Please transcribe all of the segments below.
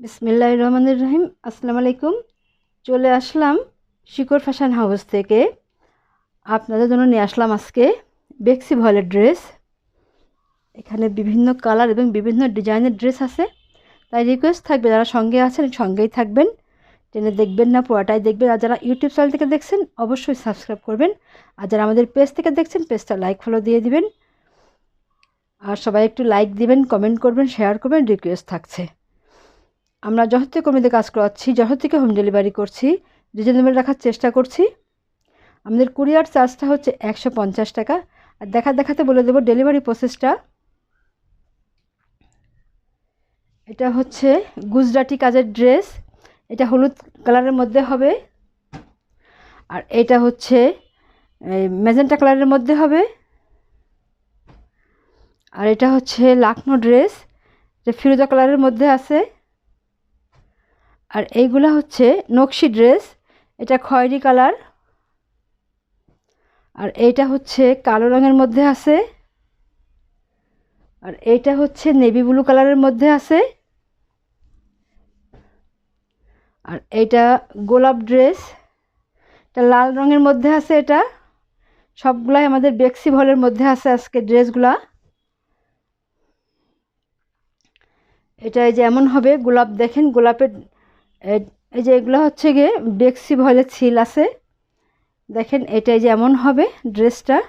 বিসমিল্লাহ রহমানুর রহিম। আসসালামু আলাইকুম। চলে আসলাম শিকড় ফ্যাশন হাউস থেকে। আপনাদের জন্য নিয়ে আসলাম আজকে বেক্সি ভয়েলের ড্রেস। এখানে বিভিন্ন কালার এবং বিভিন্ন ডিজাইনের ড্রেস আছে। তাই রিকোয়েস্ট থাকবে, যারা সঙ্গে আছেন সঙ্গেই থাকবেন। টেনে দেখবেন না, পুরাটাই দেখবেন। আর যারা ইউটিউব চ্যানেল থেকে দেখছেন, অবশ্যই সাবস্ক্রাইব করবেন। আর যারা আমাদের পেজ থেকে দেখছেন পেজটা লাইক ফলো দিয়ে দিবেন। আর সবাই একটু লাইক দিবেন কমেন্ট করবেন শেয়ার করবেন রিকোয়েস্ট থাকছে। আমরা যথার্থ কমিতে কাজ করাচ্ছি যথার্থকে হোম ডেলিভারি করছি রিজনেবল রাখার চেষ্টা করছি। আমাদের কুরিয়ার চার্জটা হচ্ছে একশো পঞ্চাশ টাকা। আর দেখা দেখাতে বলে দেবো ডেলিভারি প্রসেসটা এটা হচ্ছে গুজরাটি কাজের ড্রেস এটা হলুদ কালারের মধ্যে হবে। আর এটা হচ্ছে ম্যাজেন্টা কালারের মধ্যে হবে। আর এটা হচ্ছে লাকনো ড্রেস এটা ফিরোজা কালারের মধ্যে আছে। আর এইগুলা হচ্ছে নকশি ড্রেস, এটা খয়েরি কালার। আর এইটা হচ্ছে কালো রঙের মধ্যে আছে। আর এইটা হচ্ছে নেভি ব্লু কালারের মধ্যে আছে। আর এইটা গোলাপ ড্রেস, এটা লাল রঙের মধ্যে আছে এটা। সবগুলাই আমাদের বেক্সি ভলের মধ্যে আছে আজকে ড্রেসগুলা। এটা এই যে এমন হবে, গোলাপ দেখেন, গোলাপের এই যে এগুলো হচ্ছে গিয়ে ডেক্সি ভয়েলের ছিল আছে। দেখেন, এটাই যেমন হবে ড্রেসটা।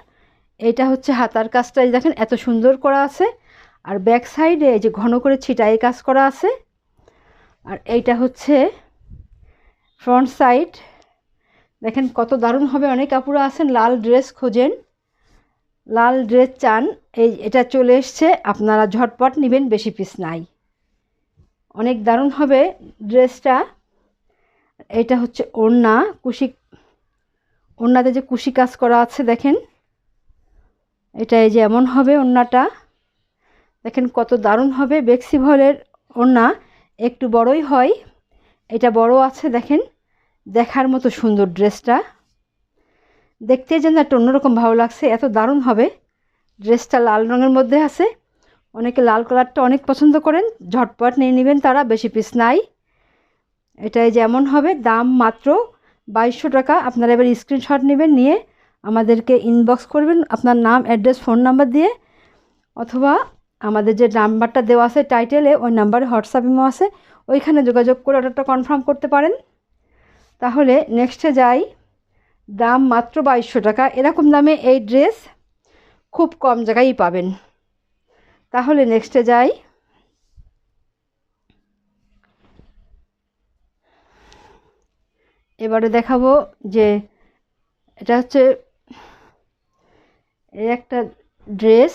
এটা হচ্ছে হাতার কাজটা দেখেন, এত সুন্দর করা আছে। আর ব্যাক সাইডে এই যে ঘন করে ছিটাই কাজ করা আছে। আর এইটা হচ্ছে ফ্রন্ট সাইড। দেখেন, কত দারুণ হবে। অনেক কাপড় আছেন, লাল ড্রেস খোঁজেন। লাল ড্রেস চান। এই, এটা চলে এসছে। আপনারা ঝটপট নেবেন, বেশি পিস নাই। অনেক দারুণ হবে ড্রেসটা। এটা হচ্ছে ওড়না, কুশি, ওড়নাতে যে কুশি কাজ করা আছে, দেখেন। এটা এই যে এমন হবে ওড়নাটা। দেখেন কত দারুণ হবে বেক্সি ভলের ওড়না। একটু বড়ই হয়। এটা বড় আছে, দেখেন। দেখার মতো সুন্দর ড্রেসটা। দেখতে যেন একটা অন্যরকম ভালো লাগছে। এত দারুণ হবে। ড্রেসটা লাল রঙের মধ্যে আছে। অনেকে লাল কালারটা অনেক পছন্দ করেন, ঝটপট নিয়ে নেবেন তারা, বেশি পিস নাই। এটাই যেমন হবে, দাম মাত্র বাইশশো টাকা। আপনারা এবার স্ক্রিনশট নেবেন, নিয়ে আমাদেরকে ইনবক্স করবেন আপনার নাম অ্যাড্রেস ফোন নাম্বার দিয়ে, অথবা আমাদের যে নাম্বারটা দেওয়া আছে টাইটেলে ওই নাম্বারে হোয়াটসঅ্যাপ ইমো আছে, ওইখানে যোগাযোগ করে অর্ডারটা কনফার্ম করতে পারেন। তাহলে নেক্সটে যাই, দাম মাত্র বাইশশো টাকা। এরকম দামে এই ড্রেস খুব কম জায়গায়ই পাবেন। তাহলে নেক্সটে যাই। এবারে দেখাবো যে এটা হচ্ছে এই একটা ড্রেস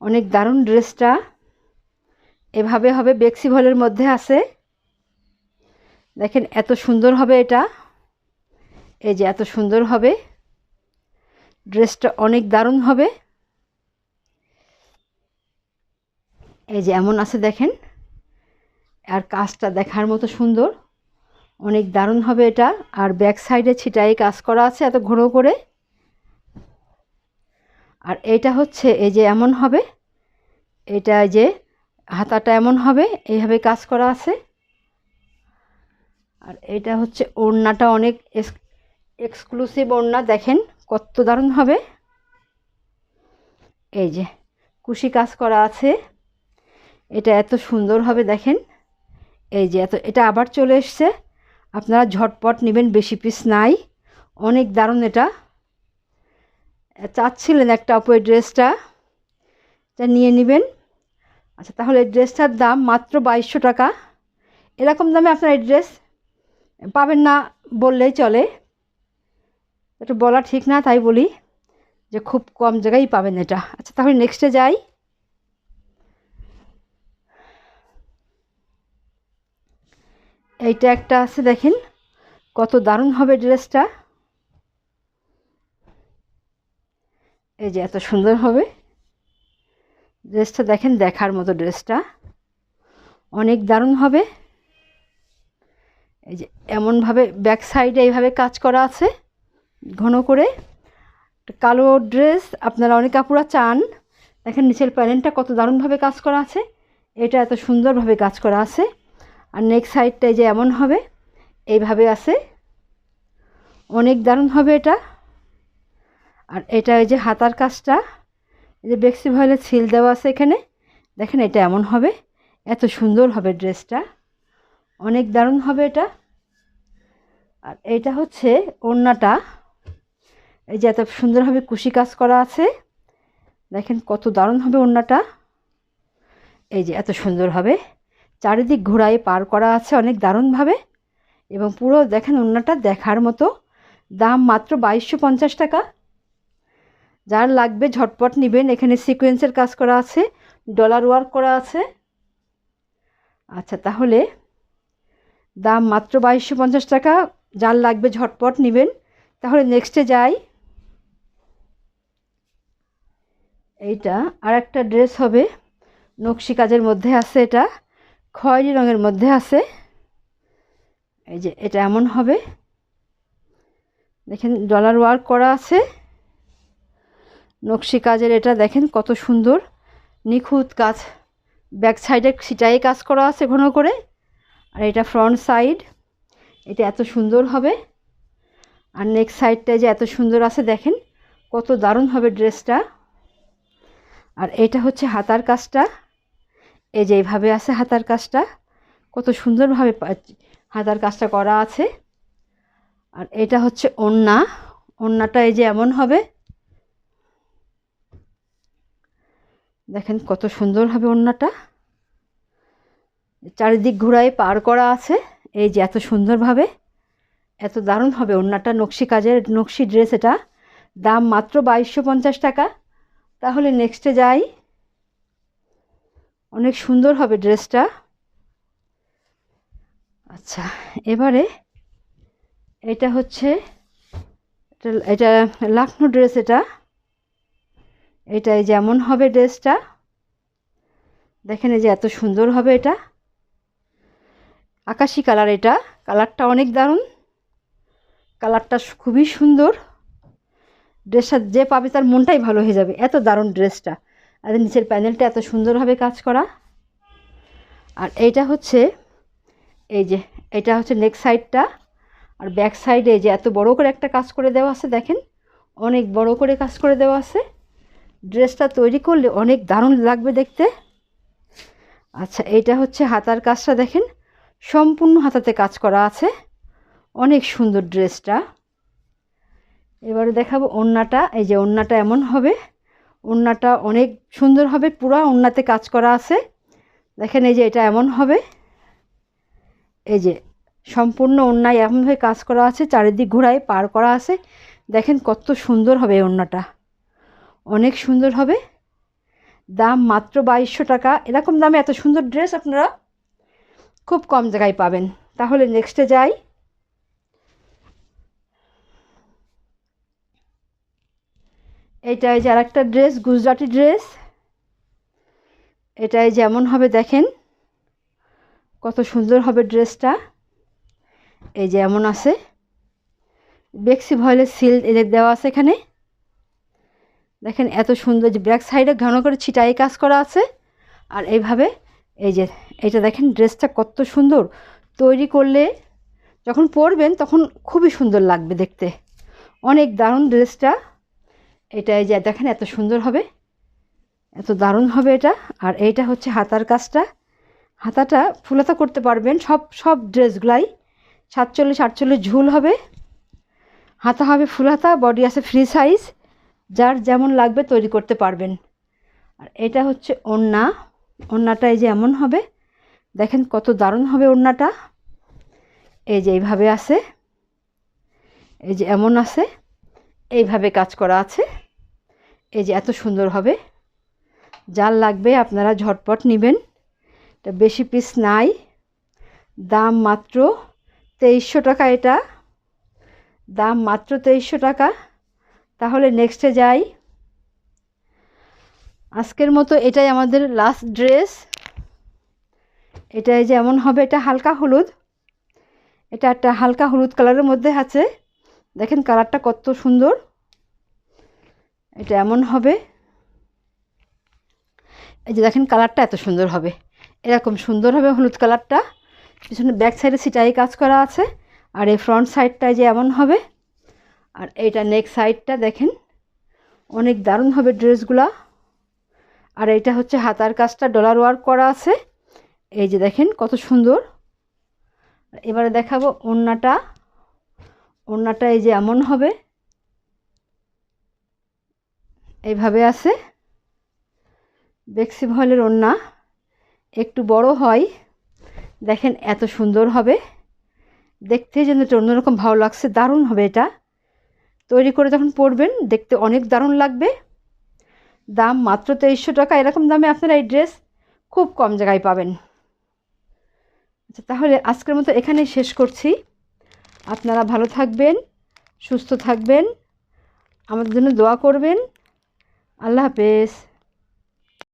অনেক দারুণ ড্রেসটা এভাবে হবে বেক্সি ভলের মধ্যে আছে। দেখেন এত সুন্দর হবে এটা। এই যে এত সুন্দর হবে। ড্রেসটা অনেক দারুণ হবে। এই যে এমন আছে দেখেন। আর কাজটা দেখার মতো সুন্দর। অনেক দারুণ হবে এটা। আর ব্যাক সাইডে ছিটাই কাজ করা আছে এত ঘন করে। আর এটা হচ্ছে এই যে এমন হবে। এটা যে হাতাটা এমন হবে, এইভাবে কাজ করা আছে। আর এটা হচ্ছে ওড়নাটা অনেক এক্সক্লুসিভ ওড়না, দেখেন কত দারুণ হবে। এই যে, কুশি কাজ করা আছে। এটা এত সুন্দর হবে দেখেন। এই যে এত, এটা আবার চলে এসছে। আপনারা ঝটপট নেবেন, বেশি পিস নাই। অনেক দারুণ এটা। চাচ্ছিলেন একটা অপর ড্রেসটা। এটা নিয়ে নেবেন। আচ্ছা তাহলে এই ড্রেসটার দাম মাত্র বাইশশো টাকা। এরকম দামে আপনার এই ড্রেস পাবেন না বললেই চলে। একটু বলা ঠিক না, তাই বলি যে খুব কম জায়গায় পাবেন এটা। আচ্ছা তাহলে নেক্সটে যাই। এইটা একটা আছে দেখেন। কত দারুণ হবে ড্রেসটা। এই যে এত সুন্দর হবে। ড্রেসটা দেখেন, দেখার মতো ড্রেসটা। অনেক দারুণ হবে। এই যে এমনভাবে ব্যাক সাইডে এইভাবে কাজ করা আছে, ঘন করে। কালো ড্রেস, আপনারা অনেক কাপড়া চান। দেখেন, নিচের প্যানেলটা কত দারুণভাবে কাজ করা আছে। এটা এত সুন্দরভাবে কাজ করা আছে। আর নেক্সট সাইডটা যে এমন হবে, এইভাবে আছে। অনেক দারুণ হবে এটা। আর এটা ওই যে হাতার কাজটা, এই যে বেক্সি ভয়েলের ছিল দেওয়া আছে এখানে। দেখেন এটা এমন হবে, এত সুন্দর হবে ড্রেসটা। অনেক দারুণ হবে এটা। আর এইটা হচ্ছে ওড়নাটা। এই যে এত সুন্দরভাবে কুশি কাজ করা আছে। দেখেন কত দারুণ হবে ওড়নাটা। এই যে এত সুন্দর হবে। চারিদিক ঘোড়ায় পার করা আছে অনেক দারুণভাবে। এবং পুরো দেখেন ওড়নাটা দেখার মতো। দাম মাত্র বাইশশো পঞ্চাশ টাকা। যার লাগবে ঝটপট নেবেন। এখানে সিকোয়েন্সের কাজ করা আছে, ডলার ওয়ার্ক করা আছে। আচ্ছা তাহলে দাম মাত্র বাইশশো পঞ্চাশ টাকা। যার লাগবে ঝটপট নেবেন। তাহলে নেক্সটে যাই। এইটা আর একটা ড্রেস হবে। নকশি কাজের মধ্যে আছে এটা। খয়েরি রঙের মধ্যে আছে। এই যে এটা এমন হবে। দেখেন ডলার ওয়ার্ক করা আছে। নকশি কাজের এটা দেখেন কত সুন্দর। নিখুঁত কাজ। ব্যাক সাইডে সিটাই কাজ করা আছে ঘন করে। আর এটা ফ্রন্ট সাইড এটা এত সুন্দর হবে। আর নেক্সট সাইডটায় যে এত সুন্দর আছে, দেখেন কত দারুণ হবে ড্রেসটা আর এটা হচ্ছে হাতার কাজটা। এই যে এইভাবে আছে হাতার কাজটা, কত সুন্দরভাবে হাতার কাজটা করা আছে। আর এটা হচ্ছে ওন্না, ওন্নাটা এই যে এমন হবে। দেখেন কত সুন্দর হবে ওন্নাটা। চারিদিক ঘোড়ায় পার করা আছে, এই যে এত সুন্দরভাবে। এত দারুণ হবে ওন্নাটা, নকশি কাজের, নকশি ড্রেস এটা। দাম মাত্র বাইশশো পঞ্চাশ টাকা। তাহলে নেক্সটে যাই। অনেক সুন্দর হবে ড্রেসটা। আচ্ছা এবারে এটা হচ্ছে, এটা লাখনো ড্রেস এটা। এটাই যেমন হবে ড্রেসটা। দেখেন এই যে এত সুন্দর হবে এটা। আকাশি কালার এটা। কালারটা অনেক দারুণ। কালারটা খুবই সুন্দর। ড্রেসটা যে পাবে তার মনটাই ভালো হয়ে যাবে। এত দারুণ ড্রেসটা। আর নিচের প্যানেলটা এত সুন্দরভাবে কাজ করা। আর এইটা হচ্ছে, এই যে, এটা হচ্ছে নেক সাইডটা আর ব্যাক সাইডে যে এত বড় করে একটা কাজ করে দেওয়া আছে, দেখেন। অনেক বড় করে কাজ করে দেওয়া আছে। ড্রেসটা তৈরি করলে অনেক দারুণ লাগবে দেখতে। আচ্ছা এইটা হচ্ছে হাতার কাজটা, দেখেন। সম্পূর্ণ হাতাতে কাজ করা আছে। অনেক সুন্দর ড্রেসটা। এবারে দেখাবো ওড়নাটা। এই যে ওড়নাটা এমন হবে। ওড়নাটা অনেক সুন্দর হবে, পুরো ওড়নাতে কাজ করা আছে। দেখেন এই যে এটা এমন হবে। এই যে সম্পূর্ণ ওড়নায় এমনভাবে কাজ করা আছে, চারিদিক ঘোড়ায় পার করা আছে। দেখেন কত সুন্দর হবে ওড়নাটা। অনেক সুন্দর হবে। দাম মাত্র বাইশশো টাকা। এরকম দামে এত সুন্দর ড্রেস আপনারা খুব কম জায়গায় পাবেন। তাহলে নেক্সটে যাই। এইটাই যে আরেকটা ড্রেস গুজরাটি ড্রেস এটাই যেমন হবে, দেখেন। কত সুন্দর হবে ড্রেসটা এই যে এমন আছে। বেক্সি ভয়েলের সিল এদের দেওয়া আছে এখানে। দেখেন এত সুন্দর যে ব্যাক সাইডে ঘন করে ছিটাই কাজ করা আছে। আর এইভাবে এই যে এটা দেখেন ড্রেসটা কত সুন্দর। তৈরি করলে যখন পরবেন তখন খুবই সুন্দর লাগবে দেখতে। অনেক দারুণ ড্রেসটা এটা এই যে দেখেন এত সুন্দর হবে, এত দারুণ হবে এটা। আর এইটা হচ্ছে হাতার কাজটা। হাতাটা ফুলাতা করতে পারবেন, সব সব ড্রেসগুলাই। সাতচল্লিশ, আটচল্লিশ ঝুল হবে। হাতা হবে ফুল হাতা বডি আছে ফ্রি সাইজ যার যেমন লাগবে তৈরি করতে পারবেন। আর এটা হচ্ছে ওড়না ওড়নাটা এই যে এমন হবে। দেখেন কত দারুণ হবে ওড়নাটা এই যে এইভাবে আছে। এই যে এমন আছে। এইভাবে কাজ করা আছে। এই যে এত সুন্দর হবে। যার লাগবে আপনারা ঝটপট নেবেন। এটা বেশি পিস নাই। দাম মাত্র তেইশশো টাকা এটা। দাম মাত্র তেইশশো টাকা। তাহলে নেক্সটে যাই। আজকের মতো এটাই আমাদের লাস্ট ড্রেস এটাই যেমন হবে, এটা হালকা হলুদ। এটা একটা হালকা হলুদ কালারের মধ্যে আছে। দেখেন কালারটা কত সুন্দর। এটা এমন হবে। এই যে দেখেন কালারটা এত সুন্দর হবে। এরকম সুন্দর হবে হলুদ কালারটা। পিছনে ব্যাক সাইডে সিটাই কাজ করা আছে। আর এই ফ্রন্ট সাইডটায় যে এমন হবে। আর এইটা নেক সাইডটা দেখেন, অনেক দারুণ হবে ড্রেসগুলা। আর এইটা হচ্ছে হাতার কাজটা ডলার ওয়ার্ক করা আছে। এই যে দেখেন কত সুন্দর। এবারে দেখাবো ওড়নাটা। ওড়নাটা এই যে এমন হবে। এইভাবে আছে। বেক্সি ভয়েলের ওড়না একটু বড় হয়। দেখেন এত সুন্দর হবে। দেখতে যেন একটা অন্যরকম ভালো লাগছে, দারুণ হবে এটা। তৈরি করে যখন পরবেন, দেখতে অনেক দারুণ লাগবে। দাম মাত্র তেইশশো টাকা, এরকম দামে আপনারা এই ড্রেস খুব কম জায়গায় পাবেন। আচ্ছা তাহলে আজকের মতো এখানেই শেষ করছি। আপনারা ভালো থাকবেন, সুস্থ থাকবেন। আমাদের জন্য দোয়া করবেন। আল্লাহ হাফেজ।